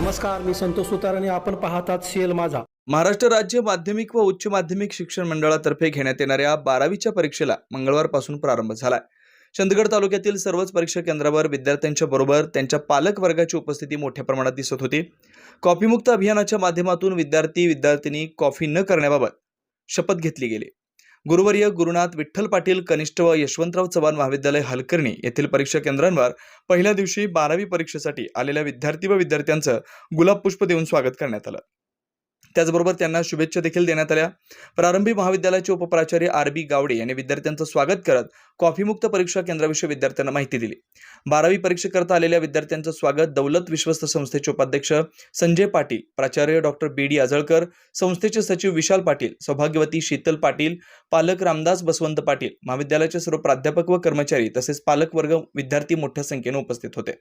नमस्कार मी संतोष सुतार आणि आपण पाहतात सीएल माझा. महाराष्ट्र राज्य माध्यमिक व उच्च माध्यमिक शिक्षण मंडळातर्फे घेण्यात येणाऱ्या बारावीच्या परीक्षेला मंगळवारपासून प्रारंभ झालाय. चंदगड तालुक्यातील सर्वच परीक्षा केंद्रावर विद्यार्थ्यांच्या बरोबर त्यांच्या पालक वर्गाची उपस्थिती मोठ्या प्रमाणात दिसत होती. कॉफीमुक्त अभियानाच्या माध्यमातून विद्यार्थी विद्यार्थिनी कॉफी न करण्याबाबत शपथ घेतली गेली. गुरुवर्य गुरुनाथ विठ्ठल पाटील कनिष्ठ व यशवंतराव चव्हाण महाविद्यालय हलकर्णी येथील परीक्षा केंद्रांवर पहिल्या दिवशी बारावी परीक्षेसाठी आलेल्या विद्यार्थी व विद्यार्थ्यांचं गुलाब पुष्प देऊन स्वागत करण्यात आलं. त्याचबरोबर त्यांना शुभेच्छा देखील देण्यात आल्या. प्रारंभी महाविद्यालयाचे उपप्राचार्य आर बी गावडे यांनी विद्यार्थ्यांचं स्वागत करत कॉफीमुक्त परीक्षा केंद्राविषयी विद्यार्थ्यांना माहिती दिली. बारावी परीक्षेकरता आलेल्या विद्यार्थ्यांचं स्वागत दौलत विश्वस्त संस्थेचे उपाध्यक्ष संजय पाटील प्राचार्य डॉक्टर बी डी आजळकर संस्थेचे सचिव विशाल पाटील सौभाग्यवती शीतल पाटील पालक रामदास बसवंत पाटील महाविद्यालयाचे सर्व प्राध्यापक व कर्मचारी तसेच पालक वर्ग विद्यार्थी मोठ्या संख्येने उपस्थित होते.